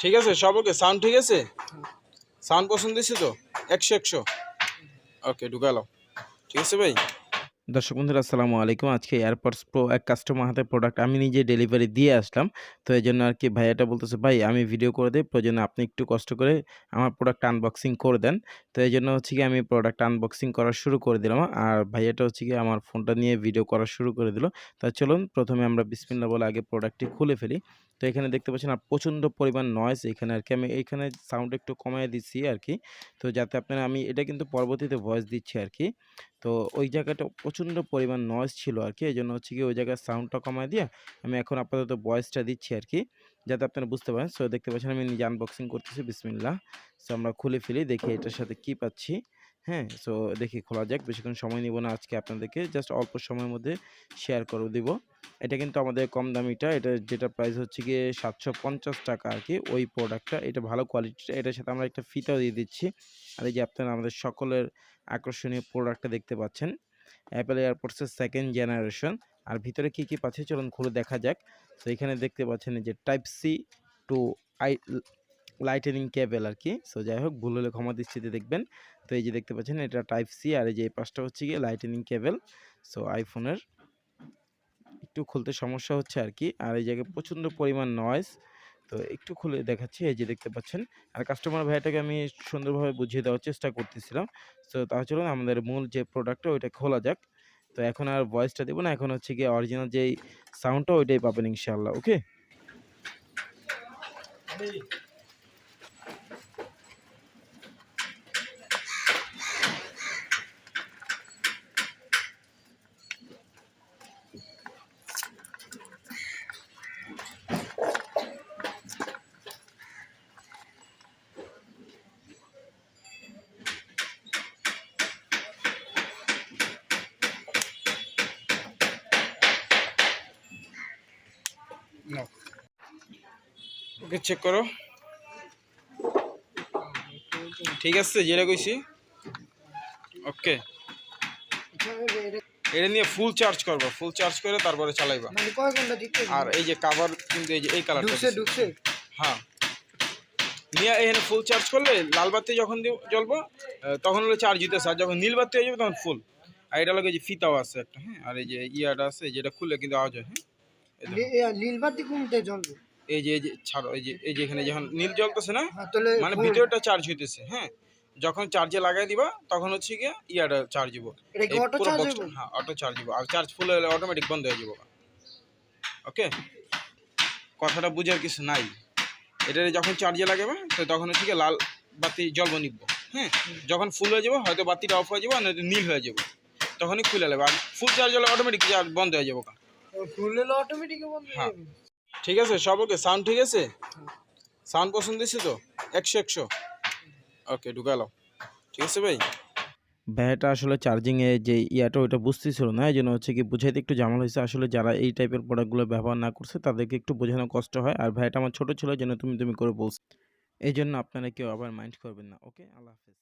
ঠিক আছে, সব ওকে সাউন্ড ঠিক আছে? সাউন্ড পছন্দ হয়েছে তো? একশো একশো। ওকে ঢুকালো ঠিক আছে ভাই? দর্শক বন্ধুরা, আসসালামু আলাইকুম। আজকে এয়ারপডস প্রো এক কাস্টমার হাতে প্রোডাক্ট আমি নিজে ডেলিভারি দিয়ে আসলাম। তো এই জন্য আর কি ভাইয়াটা বলতেছে, ভাই, আমি ভিডিও করে দিই। প্রয়োজনে আপনি একটু কষ্ট করে আমার প্রোডাক্ট আনবক্সিং করে দেন। তো এই জন্য হচ্ছে কি, আমি প্রোডাক্ট আনবক্সিং করা শুরু করে দিলাম। আর ভাইয়াটা হচ্ছে কি, আমার ফোনটা নিয়ে ভিডিও করা শুরু করে দিল। তা চলুন, প্রথমে আমরা বিসমিল্লা বলে আগে প্রোডাক্টটি খুলে ফেলি। তো এখানে দেখতে পাচ্ছেন আর প্রচণ্ড পরিমাণ নয়েস এখানে আর কি আমি এইখানে সাউন্ড একটু কমায় দিচ্ছি আর কি তো যাতে আপনারা আমি এটা কিন্তু পরবর্তীতে ভয়েস দিচ্ছি আর কি তো ওই জায়গাটা প্রচণ্ড পরিমাণ নয়েজ ছিল আর কি এই জন্য হচ্ছে কি ওই জায়গায় সাউন্ডটা কমায় দিয়ে আমি এখন আপাতত ভয়েসটা দিচ্ছি আর কি যাতে আপনারা বুঝতে পারেন। সো দেখতে পাচ্ছেন আমি নিজে আনবক্সিং করতেছি। বিসমিল্লা সো আমরা খুলে ফেলি, দেখি এটার সাথে কি পাচ্ছি। হ্যাঁ সো দেখি খোলা যাক। বেশিক্ষণ সময় নিব না আজকে আপনাদেরকে। জাস্ট অল্প সময়ের মধ্যে শেয়ার করে দিব। এটা কিন্তু আমাদের কম দামিটা। এটা যেটা প্রাইস হচ্ছে গিয়ে সাতশো পঞ্চাশ টাকা আর কি ওই প্রোডাক্টটা এটা ভালো কোয়ালিটিটা এটার সাথে আমরা একটা ফিতাও দিয়ে দিচ্ছি। আর এই যে আপনারা আমাদের সকলের আকর্ষণীয় প্রোডাক্টটা দেখতে পাচ্ছেন। অ্যাপেল এয়ারপোর্টসের সেকেন্ড জেনারেশন আর ভিতরে কি কি পাচ্ছে? চলুন খুলে দেখা যাক। তো এখানে দেখতে পাচ্ছেন যে type C to I lightning cable আর কি সো যাই হোক, ভুল হলে ক্ষমা দৃষ্টিতে দেখবেন। তো এই যে দেখতে পাচ্ছেন এটা টাইপ সি আর এই যে এই পাশটা হচ্ছে গিয়ে লাইটেনিং কেবল সো আইফোনের একটু খুলতে সমস্যা হচ্ছে আর কি আর এই জায়গায় প্রচণ্ড পরিমাণ নয়েজ তো একটু খুলে দেখাচ্ছি, এই যে দেখতে পাচ্ছেন। আর কাস্টমার ভাইটাকে আমি সুন্দরভাবে বুঝিয়ে দেওয়ার চেষ্টা করতেছিলাম। তো তাহলে চলুন আমাদের মূল যে প্রোডাক্টটা ওইটা খোলা যাক। তো এখন আর ভয়েসটা দেবো না, এখন হচ্ছে গিয়ে অরিজিনাল যেই সাউন্ডটা ওইটাই পাবেন ইনশাআল্লাহ ওকে ওকে চেক করো। ঠিক আছে যেটা কইছি। ওকে এটা নিয়ে ফুল চার্জ করবা ফুল চার্জ করে তারপরে চালাইবা। মানে আর এই যে কাভার কিন্তু এই যে এই কালারটা হ্যাঁ। নিয়ে এখানে ফুল চার্জ করলে লাল বাতি যখন জ্বলবো তখন হলো চার্জ দিতেছে। আর যখন নীল বাতি হয়ে যাবে তখন ফুল আর এটা লাগে যে ফিতাও আছে একটা হ্যাঁ? আর এই যে ইয়াটা আছে যেটা খুললে কিন্তু আওয়াজ হয় হ্যাঁ। নীলবাতি কোনতে জ্বলবে? এই যে এই যে ছাড়ো এই যে এই যে এখানে যখন নীল জ্বলতেছে না হ্যাঁ, মানে ভিডিওটা চার্জ হইতেছে হ্যাঁ? যখন চার্জে লাগাই দিবা তখন হচ্ছে গিয়ে ইয়াটা চার্জ দিব হ্যাঁ অটো চার্জ দিব আর চার্জ ফুল হলে অটোমেটিক বন্ধ হয়ে যাব। ওকে কথাটা বুঝার কিছু নাই। এটা যখন চার্জে লাগাবে তো তখন হচ্ছে গিয়ে লাল বাতি জ্বলবো নিবো হ্যাঁ? যখন ফুল হয়ে যাব হয়তো বাতিটা অফ হয়ে যাব আর নয়তো নীল হয়ে যাব। তখনই খুলে নেবে। আর ফুল চার্জ হলে অটোমেটিক চার্জ বন্ধ হয়ে যাব হয়ে। ঠিক আছে সব ওকে সাউন্ড ঠিক আছে? সাউন্ড পছন্দ হয়েছে তো? একশো একশো। ওকে ঢুকালো ঠিক আছে ভাই? ভাইয়াটা আসলে চার্জিংয়ে যে ইয়াটা ওইটা বুঝতেছিল না এই জন্য হচ্ছে কি বুঝাইতে একটু জামাল হয়েছে। আসলে যারা এই টাইপের প্রোডাক্টগুলো ব্যবহার না করছে তাদেরকে একটু বোঝানো কষ্ট হয়। আর ভাইয়াটা আমার ছোটো ছিল যেন তুমি তুমি করে বলছো। এই জন্য আপনারা কেউ আবার মাইন্ড করবেন না। ওকে আল্লাহ হাফেজ।